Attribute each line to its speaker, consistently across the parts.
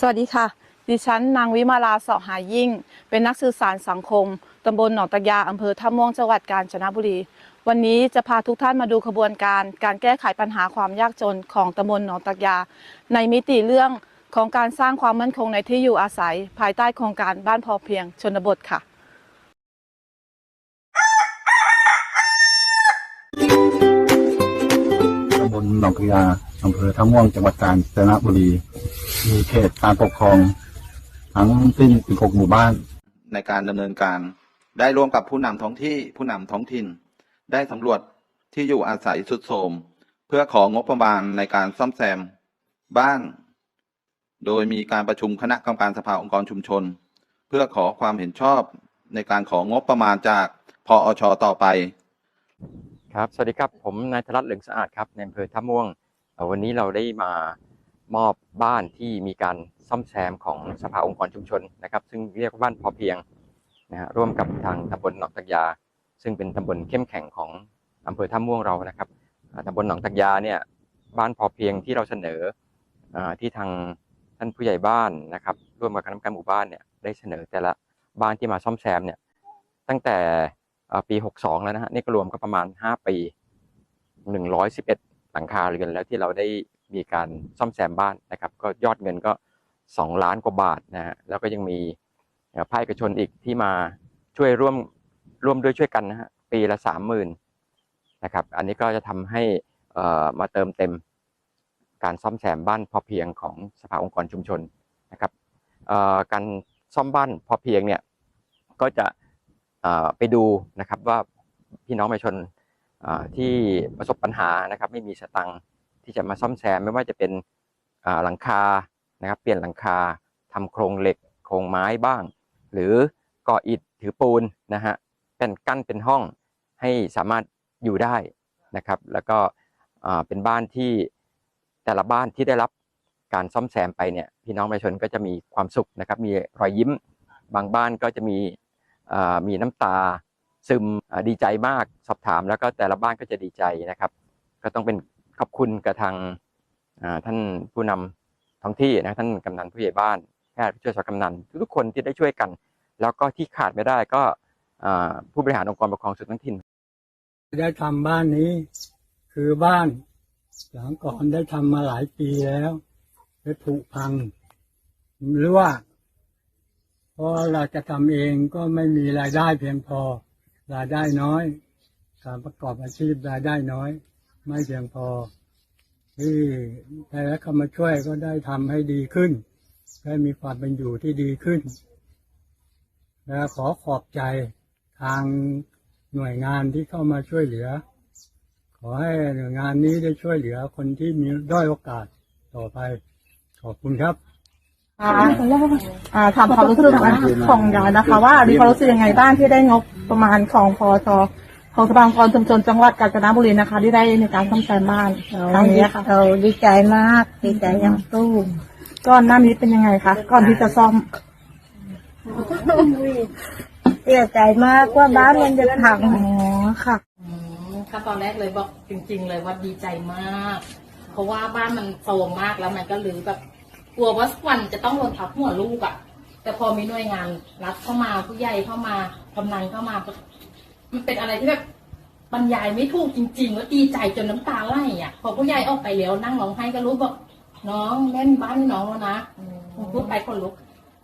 Speaker 1: สวัสดีค่ะ ดิฉันนางวิมาลาสาะหายิ่ง เป็นนักสื่อสารสังคม ตำบลหนองตะยาอำเภอท่าม่วงจังหวัดกาญจนบุรี วันนี้จะพาทุกท่านมาดูขบวนการ การแก้ไขปัญหาความยากจนของตำบลหนองตะยา ในมิติเรื่องของการสร้างความมั่นคงในที่อยู่อาศัย ภายใต้โครงการบ้านพอเพียงชนบทค่ะ
Speaker 2: ตำบลหนองพญา อำเภอท่าม่วงจังหวัดกาญจนบุรี มีเขตการปกครองทั้งสิ้น 16 หมู่บ้าน
Speaker 3: ในการดำเนินการ ได้ร่วมกับผู้นำท้องที่ผู้นำท้องถิ่น ได้สำรวจที่อยู่อาศัยสุดโทรมเพื่อของงบประมาณในการซ่อมแซม บ้าน โดยมีการประชุมคณะกรรมการสภาองค์กรชุมชน เพื่อขอความเห็นชอบในการของงบประมาณจากพออชต่อไป
Speaker 4: ครับ สวัสดีครับ ผมนายธรัตน์เหลืองสะอาดครับ ในอำเภอท่าม่วงเอ่อ วันนี้เราได้มามอบบ้านที่มีการซ่อมแซมของสภาองค์กรชุมชนนะครับ ซึ่งเรียกว่าบ้านพอเพียงนะฮะร่วมกับทางตำบลหนองตักยา ซึ่งเป็นตำบลเข้มแข็งของอำเภอท่าม่วงเรานะครับตำบลหนองตักยาเนี่ยบ้านพอเพียงที่เราเสนอที่ทางท่านผู้ใหญ่บ้านนะครับ ร่วมกับคณะกรรมการหมู่บ้านเนี่ยได้เสนอแต่ละบ้านที่มาซ่อมแซมเนี่ยตั้งแต่ปี 62 แล้วนะฮะนี่ก็รวมก็ประมาณ 5 ปี 111 ลังคาเรือนแล้วที่เราได้มีการซ่อมแซมบ้านนะครับ ก็ยอดเงินก็ 2 ล้านกว่าบาทนะฮะแล้วก็ยังมีภาคเอกชนอีกที่มาช่วยร่วมร่วมด้วยช่วยกันนะฮะปีละ30,000นะครับ อันนี้ก็จะทำให้อ่อมาเติมเต็มการซ่อมแซมบ้านพอเพียงของสภาองค์กรชุมชนนะครับอ่อการซ่อมบ้านพอเพียงเนี่ยก็จะอ่อไปดูนะครับว่าพี่น้องประชาชน ที่ประสบปัญหานะครับไม่มีสตังค์ที่จะมาซ่อมแซมไม่ว่าจะเป็นหลังคานะครับเปลี่ยนหลังคาทำโครงเหล็กโครงไม้บ้าง หรือก่ออิฐถือปูนนะฮะเป็นกั้นเป็นห้องให้สามารถอยู่ได้นะครับ แล้วก็เป็นบ้านที่แต่ละบ้านที่ได้รับการซ่อมแซมไปเนี่ยพี่น้องประชาชนก็จะมีความสุขนะครับ มีรอยยิ้มบางบ้านก็จะมีมีน้ำตา ซึมดีใจมากสอบถามแล้วก็แต่ละบ้านก็จะดีใจนะครับ ก็ต้องเป็นขอบคุณกับทางท่านผู้นำท้องที่นะท่านกำนันผู้ใหญ่บ้านแพทย์ผู้ช่วยสกำนันทุกๆคนที่ได้ช่วยกัน แล้วก็ที่ขาดไม่ได้ก็ผู้บริหารองค์กรปกครองส่วนท้องถิ่น
Speaker 5: ได้ทำบ้านนี้ คือบ้านหลังก่อนได้ทำมาหลายปีแล้วได้ผุพังหรือว่าเพราะเราจะทำเองก็ไม่มีรายได้เพียงพอ รายได้น้อย การประกอบอาชีพรายได้น้อย ไม่เพียงพอ ที่แต่แล้วเขามาช่วยก็ได้ทำให้ดีขึ้น ได้มีความเป็นอยู่ที่ดีขึ้น และขอขอบใจทางหน่วยงานที่เข้ามาช่วยเหลือ ขอให้หน่วยงานนี้ได้ช่วยเหลือคนที่มีด้อยโอกาสต่อไป ขอบคุณครับ
Speaker 1: อ่าอ่าถามความรู้สึกของของยายนะคะ ว่ามีความรู้สึกยังไงบ้างที่ได้งบประมาณของพอชของสภาองค์กรชุมชนจังหวัดกาญจนบุรีนะคะ ที่ได้ในการซ่อมแซมบ้านครั้งนี้ค่ะ
Speaker 6: เราดีใจมากดีใจอยังสู้
Speaker 1: ก่อนหน้านี้เป็นยังไงคะก่อนที่จะซ่อม
Speaker 6: เสียใจมากว่าบ้านมันจะพัง
Speaker 1: อ๋อค่ะ
Speaker 7: อืมถ้าตอนแรกเลยบอกจริง ๆ เลยว่าดีใจมาก เพราะว่าบ้านมันโซมมากแล้วมันก็รื้อแบบ กลัวว่าสักวันจะต้องโดนทับหัวลูกอะ่ะ แต่พอมีหน่วยงานรัฐเข้ามาผู้ใหญ่เข้ามากำนันเข้ามา มันเป็นอะไรที่แบบบรรยายไม่ถูกจริงๆว่าดีใจจนน้ำตาไหลอะ พอผู้ใหญ่ออกไปแล้วนั่งร้องไห้ก็รู้บอกน้องแม่มีบ้านให้น้องแล้วนะผมพูดไปคนลุก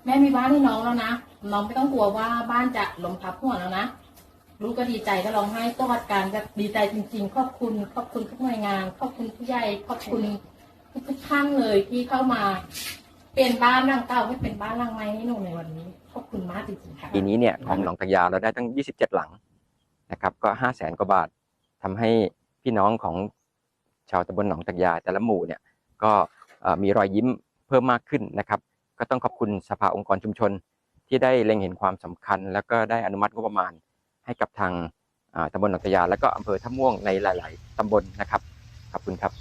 Speaker 7: แม่มีบ้านให้น้องแล้วนะน้องไม่ต้องกลัวว่าบ้านจะล้มทับหัวแล้วนะลูกก็ดีใจก็ร้องไห้กอดกันก็ดีใจจริง ๆ ขอบคุณ ขอบคุณทุกหน่วยงาน ขอบคุณผู้ใหญ่ขอบคุณ ทุกๆท่านเลยที่เข้ามา เปลี่ยนบ้านหลังเก่าให้เป็นบ้านหลังใหม่ให้หนูในวันนี้ขอบคุณมากจริงๆค่ะ
Speaker 4: ปีนี้เนี่ยของหนองตะยาเราได้ตั้ง 27 หลังนะครับ ก็5 0 0แสนกว่าบาททำให้พี่น้องของชาวตำบลหนองตะยาแต่ละหมู่เนี่ยก็เอ่อมีรอยยิ้มเพิ่มมากขึ้นนะครับ ก็ต้องขอบคุณสภาองค์กรชุมชน ที่ได้เล็งเห็นความสำคัญ แล้วก็ได้อนุมัติงบประมาณ ให้กับทางอ่าตำบลหนองตะยา แล้วก็อำเภอท่าม่วงในหลาย ๆตำบลนะครับขอบคุณครับ